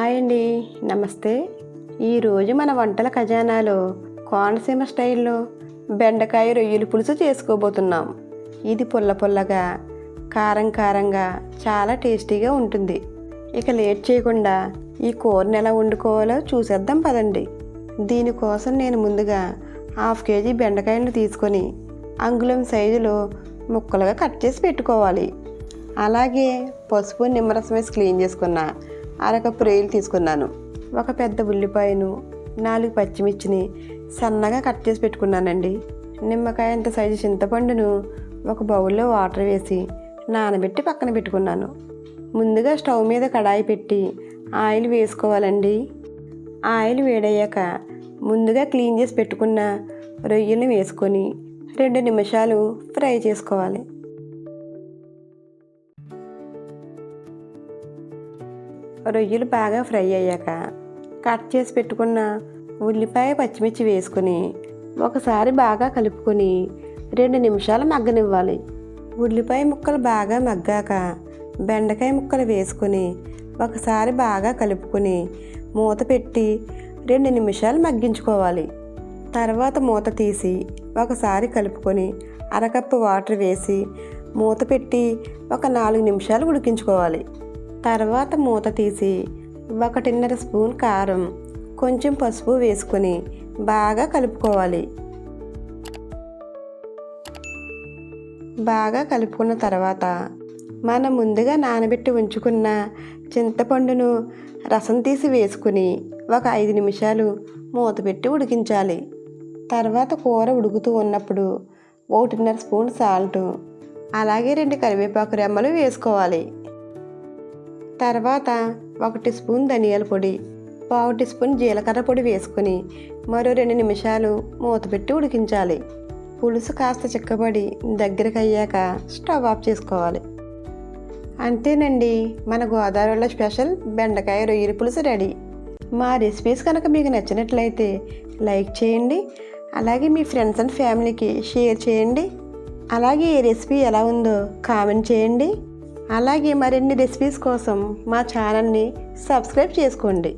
Hi అండి. నమస్తే. ఈరోజు మన వంటల ఖజానాలో కోనసీమ స్టైల్లో బెండకాయ రొయ్యల పులుసు చేసుకోబోతున్నాం. ఇది పుల్ల పుల్లగా కారం కారంగా చాలా టేస్టీగా ఉంటుంది. ఇక లేట్ చేయకుండా ఈ కూరని ఎలా వండుకోవాలో చూసేద్దాం పదండి. దీనికోసం నేను ముందుగా హాఫ్ కేజీ బెండకాయలు తీసుకొని అంగుళం సైజులో ముక్కలుగా కట్ చేసి పెట్టుకోవాలి. అలాగే పసుపు నిమ్మరసం వేసి క్లీన్ చేసుకున్న అరకప్పు రొయ్యలు తీసుకున్నాను. ఒక పెద్ద ఉల్లిపాయను నాలుగు పచ్చిమిర్చిని సన్నగా కట్ చేసి పెట్టుకున్నానండి. నిమ్మకాయ అంత సైజు చింతపండును ఒక బౌల్లో వాటర్ వేసి నానబెట్టి పక్కన పెట్టుకున్నాను. ముందుగా స్టవ్ మీద కడాయి పెట్టి ఆయిల్ వేసుకోవాలండి. ఆయిల్ వేడయ్యాక ముందుగా క్లీన్ చేసి పెట్టుకున్న రొయ్యలు వేసుకొని రెండు నిమిషాలు ఫ్రై చేసుకోవాలి. రొయ్యలు బాగా ఫ్రై అయ్యాక కట్ చేసి పెట్టుకున్న ఉల్లిపాయ పచ్చిమిర్చి వేసుకొని ఒకసారి బాగా కలుపుకొని రెండు నిమిషాలు మగ్గనివ్వాలి. ఉల్లిపాయ ముక్కలు బాగా మగ్గాక బెండకాయ ముక్కలు వేసుకొని ఒకసారి బాగా కలుపుకొని మూత పెట్టి రెండు నిమిషాలు మగ్గించుకోవాలి. తర్వాత మూత తీసి ఒకసారి కలుపుకొని అరకప్పు వాటర్ వేసి మూత పెట్టి ఒక నాలుగు నిమిషాలు ఉడికించుకోవాలి. తర్వాత మూత తీసి ఒకటిన్నర స్పూన్ కారం కొంచెం పసుపు వేసుకొని బాగా కలుపుకోవాలి. బాగా కలుపుకున్న తర్వాత మనం ముందుగా నానబెట్టి ఉంచుకున్న చింతపండును రసం తీసి వేసుకుని ఒక ఐదు నిమిషాలు మూత పెట్టి ఉడికించాలి. తర్వాత కూర ఉడుకుతూ ఉన్నప్పుడు ఒకటిన్నర స్పూన్ సాల్ట్ అలాగే రెండు కరివేపాకు రెమ్మలు వేసుకోవాలి. తర్వాత ఒకటి స్పూన్ ధనియాల పొడి పావు టీ స్పూన్ జీలకర్ర పొడి వేసుకుని మరో రెండు నిమిషాలు మూత పెట్టి ఉడికించాలి. పులుసు కాస్త చిక్కబడి దగ్గరకు అయ్యాక స్టవ్ ఆఫ్ చేసుకోవాలి. అంతేనండి మన గోదావరిలో స్పెషల్ బెండకాయ రొయ్యల పులుసు రెడీ. మా రెసిపీస్ కనుక మీకు నచ్చినట్లయితే లైక్ చేయండి అలాగే మీ ఫ్రెండ్స్ అండ్ ఫ్యామిలీకి షేర్ చేయండి అలాగే ఈ రెసిపీ ఎలా ఉందో కామెంట్ చేయండి. అలాగే మరిన్ని రెసిపీస్ కోసం మా ఛానల్ని సబ్స్క్రైబ్ చేసుకోండి.